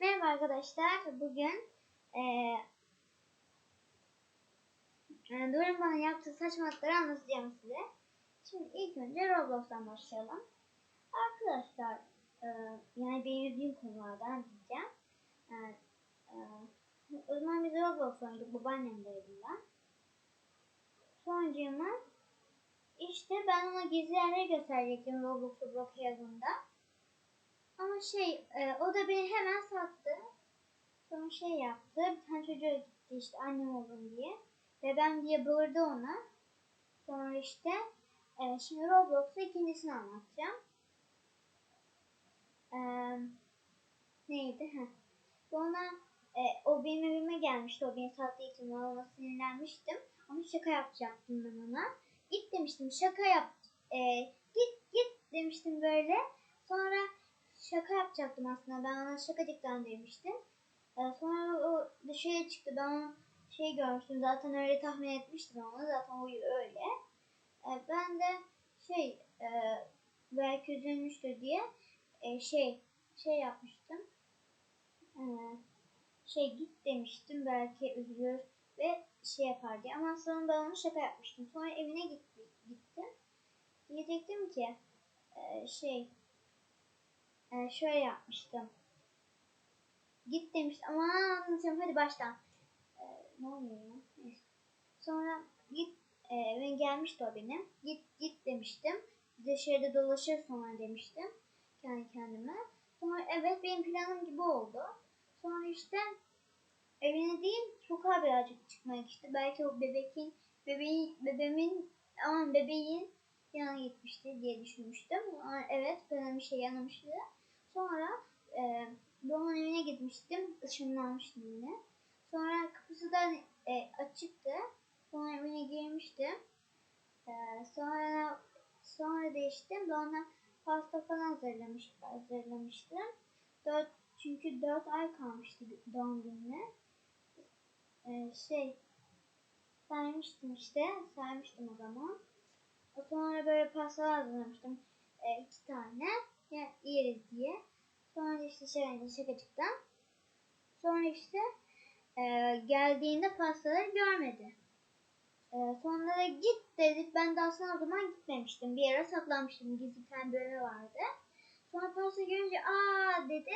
Merhaba arkadaşlar. Bugün e, Doruk'un bana yaptığı saçmalıkları anlatacağım size. Şimdi ilk önce Roblox'tan başlayalım. Arkadaşlar eee, yani benim bildiğim konulardan diyeceğim. Yani, eee, o zaman biz Roblox oynadık babaannem de evinden. Sonracığıma işte ben ona gizli yerleri gösterecektim Roblox'u Brookhaven'da. Ama şey, e, o da beni hemen sattı. Sonra şey yaptı, bir tane çocuğa gitti işte annem oldum diye. Ve ben diye bağırdı ona. Sonra işte, e, şimdi Roblox'ta ikincisini anlatacağım. E, neydi? Heh. Sonra e, o benim evime gelmişti, o beni sattığı için ona sinirlenmiştim. Ama şaka yapacaktım ben ona. Git demiştim, şaka yap. E, git git demiştim böyle. Sonra şaka yapacaktım aslında. Ben ona şakacıktan demiştim. Ee, sonra o dışarı çıktı. Ben onu şey görmüştüm. Zaten öyle tahmin etmiştim onu. Zaten o öyle. Ee, ben de şey e, belki üzülmüştür diye e, şey şey yapmıştım. Ee, şey git demiştim. Belki üzülür ve şey yapar diye. Ama sonra ben onu şaka yapmıştım. Sonra evine gitti, gittim. Diyecektim ki e, şey ee, şöyle yapmıştım. Git demiş ama anlatacağım hadi baştan. Ee, ne oluyor ya? Sonra git e, eve gelmişti o benim. Git git demiştim. Dışarıda dolaşır sonra demiştim. Kendi kendime. Sonra evet benim planım gibi oldu. Sonra işte evine değil sokağa birazcık çıkmak işte. Belki o bebekin bebeğin bebeğimin aman bebeğin yanına gitmişti diye düşünmüştüm. Ama evet böyle bir şey yanılmıştı. Sonra e, babamın evine gitmiştim. Işınlanmıştım yine. Sonra kapısı da e, açıktı. Sonra evine girmiştim. E, sonra sonra işte bana pasta falan hazırlamış, hazırlamıştım. Dört, çünkü dört ay kalmıştı doğum gününe. E, şey saymıştım işte. Saymıştım o zaman. Sonra böyle pasta hazırlamıştım. E, iki tane ya, yeriz diye. İşte şey şakacıktan. Sonra işte e, geldiğinde pastaları görmedi. E, sonra da git dedik. Ben de aslında o zaman gitmemiştim. Bir yere saklanmıştım. Gizli bölümü vardı. Sonra pasta görünce aa dedi.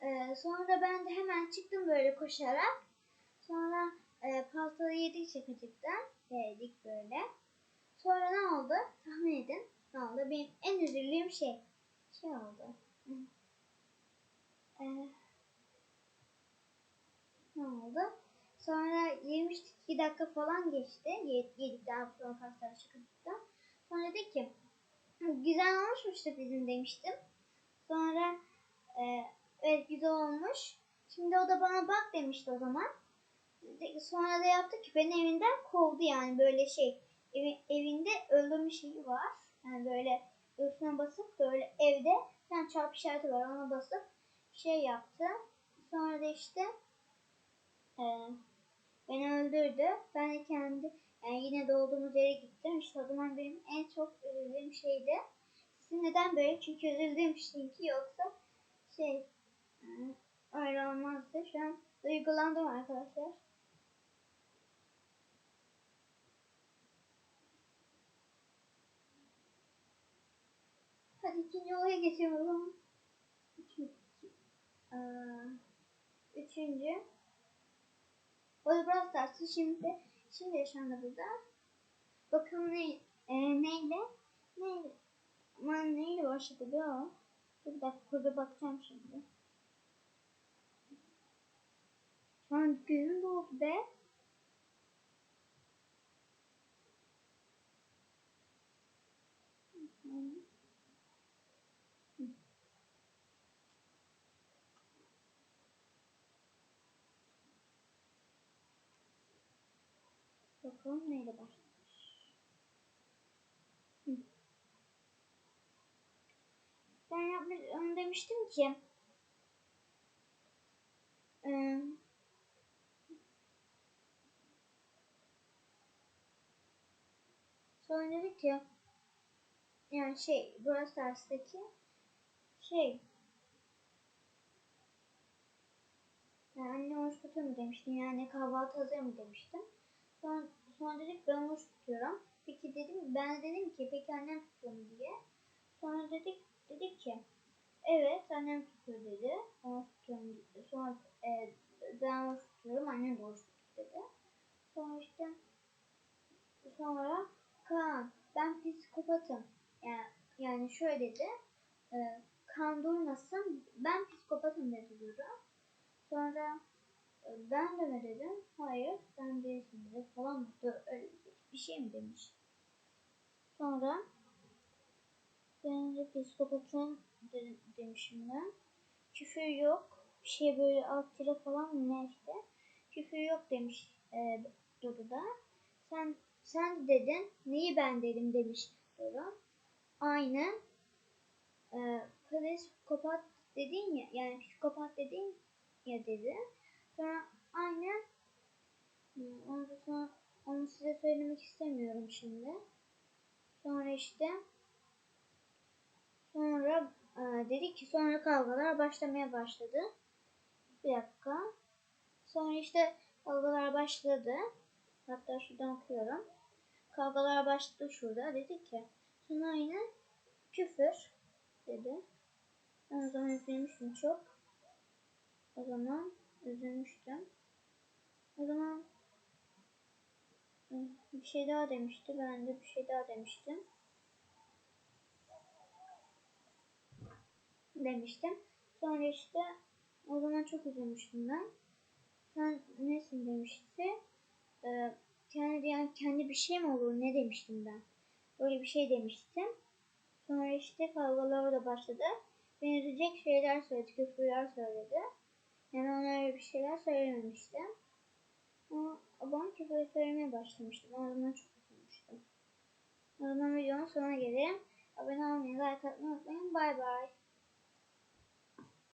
E, sonra da ben de hemen çıktım böyle koşarak. Sonra e, pastaları yedik şakacıktan. Yedik böyle. Sonra ne oldu? Tahmin edin. Ne oldu? Benim en üzüldüğüm şey. Şey oldu. Ee, ne oldu? Sonra 22 dakika falan geçti. Yedikten sonra pasta çıktıktan. Sonra dedi ki güzel olmuş bizim demiştim. Sonra e, evet güzel olmuş. Şimdi o da bana bak demişti o zaman. Sonra da yaptı ki beni evinden kovdu yani böyle şey. Evi, evinde öldürme şeyi var. Yani böyle üstüne basıp böyle evde yani çarpı işareti var ona basıp şey yaptı. Sonra da işte e, beni öldürdü. Ben de kendi yani yine doğduğumuz yere gittim. İşte o zaman benim en çok üzüldüğüm şeydi. Sizin neden böyle? Çünkü üzüldüğüm şey ki yoksa şey yani öyle olmazdı. Şu an duygulandım arkadaşlar. Hadi ikinci olaya geçiyorum. Üçüncü. Aa, üçüncü. Da Brawl Stars'ı şimdi, şimdi yaşandı burada. Bakalım ne, e, neyle, neyle, aman neyle başladı bir o. Bir dakika burada bakacağım şimdi. Şu an gözüm doldu be. Bakalım neyle başlamış. Hı. Ben yapmış, onu demiştim ki e, sonra dedi ki yani şey Brawl Stars'taki şey tutur mu demiştim. Yani kahvaltı hazır mı demiştim. Sonra, sonra dedik ben oruç tutuyorum. Peki dedim ben de dedim ki peki annem tutuyor mu diye. Sonra dedik dedik ki evet annem tutuyor dedi. Oruç tutuyorum dedi. Sonra e, ben oruç tutuyorum annem de oruç tutuyor dedi. Sonra işte sonra Kaan ben psikopatım. Yani, yani şöyle dedi. E, kan durmasın ben psikopatım dedi Duru. Sonra ben de mi dedim? Hayır sen değilsin dedi falan mı? Öyle bir şey mi demiş. Sonra ben de psikopatım de, demişim ben. Küfür yok. Bir şey böyle alt tire falan ne işte. Küfür yok demiş e, Duru da. Sen sen dedin. Neyi ben dedim demiş Duru. Aynı. E, psikopat dedin ya yani psikopat dedin ya dedi. Sonra aynı onu, sonra, onu size söylemek istemiyorum şimdi. Sonra işte sonra e, dedi ki sonra kavgalar başlamaya başladı. Bir dakika. Sonra işte kavgalar başladı. Hatta şuradan okuyorum. Kavgalar başladı şurada. Dedi ki sonra aynı küfür dedi. Ben o zaman üzülmüştüm çok. O zaman üzülmüştüm. O zaman bir şey daha demişti. Ben de bir şey daha demiştim. Demiştim. Sonra işte o zaman çok üzülmüştüm ben. Sen nesin demişti. Ee, kendi yani kendi bir şey mi olur ne demiştim ben. Böyle bir şey demiştim. Sonra işte kavgalar da başladı. Beni üzecek şeyler söyledi, küfürler söyledi. Yani ona öyle bir şeyler söylememiştim. Ama bana küfür söylemeye başlamıştım. O zaman çok üzülmüştüm. O zaman videonun sonuna gelelim. Abone olmayı, like atmayı unutmayın. Bay bay.